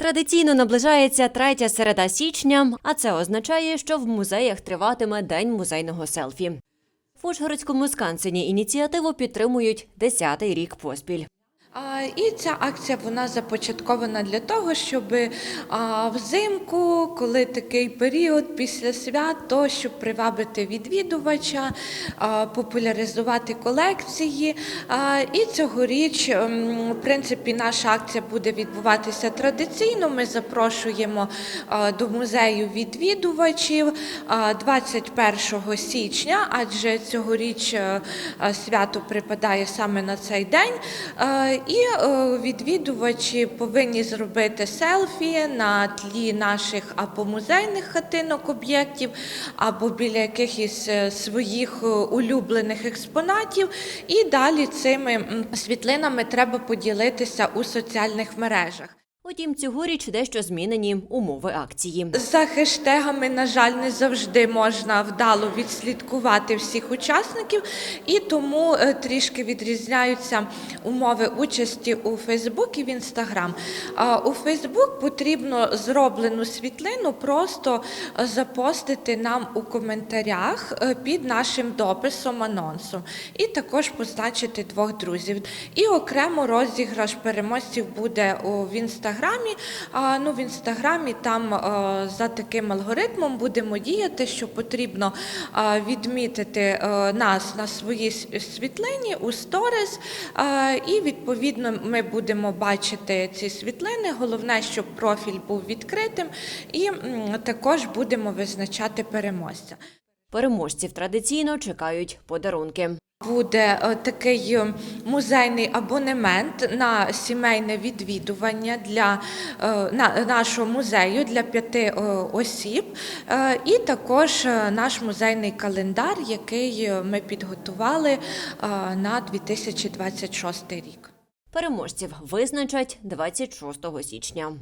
Традиційно наближається третя середа січня, а це означає, що в музеях триватиме День музейного селфі. В Ужгородському Скансені ініціативу підтримують 10-й рік поспіль. І ця акція вона започаткована для того, щоб взимку, коли такий період після свят, то щоб привабити відвідувача, популяризувати колекції. І цьогоріч, в принципі, наша акція буде відбуватися традиційно. Ми запрошуємо до музею відвідувачів а, 21 січня, адже цьогоріч е, свято припадає саме на цей день. Е, І відвідувачі повинні зробити селфі на тлі наших або музейних хатинок об'єктів, або біля якихось е, своїх е, улюблених експонатів. І далі цими світлинами треба поділитися у соціальних мережах. Утім, цьогоріч дещо змінені умови акції. За хештегами, на жаль, не завжди можна вдало відслідкувати всіх учасників, і тому е, трішки відрізняються умови участі у Фейсбук і в Інстаграм. У Фейсбук потрібно зроблену світлину просто запостити нам у коментарях е, під нашим дописом, анонсом, і також позначити двох друзів. І окремо розіграш переможців буде в інстаграмі. А, Ну, в інстаграмі там е, за таким алгоритмом будемо діяти, що потрібно відмітити е, нас на своїй світлині у сторіс, і відповідно ми будемо бачити ці світлини. Головне, щоб профіль був відкритим, і також будемо визначати переможця. Переможців традиційно чекають подарунки. Буде е, такий е, музейний абонемент на сімейне відвідування для е, на, нашого музею для п'яти осіб, і також наш музейний календар, який ми підготували на 2026 рік. Переможців визначать 26 січня.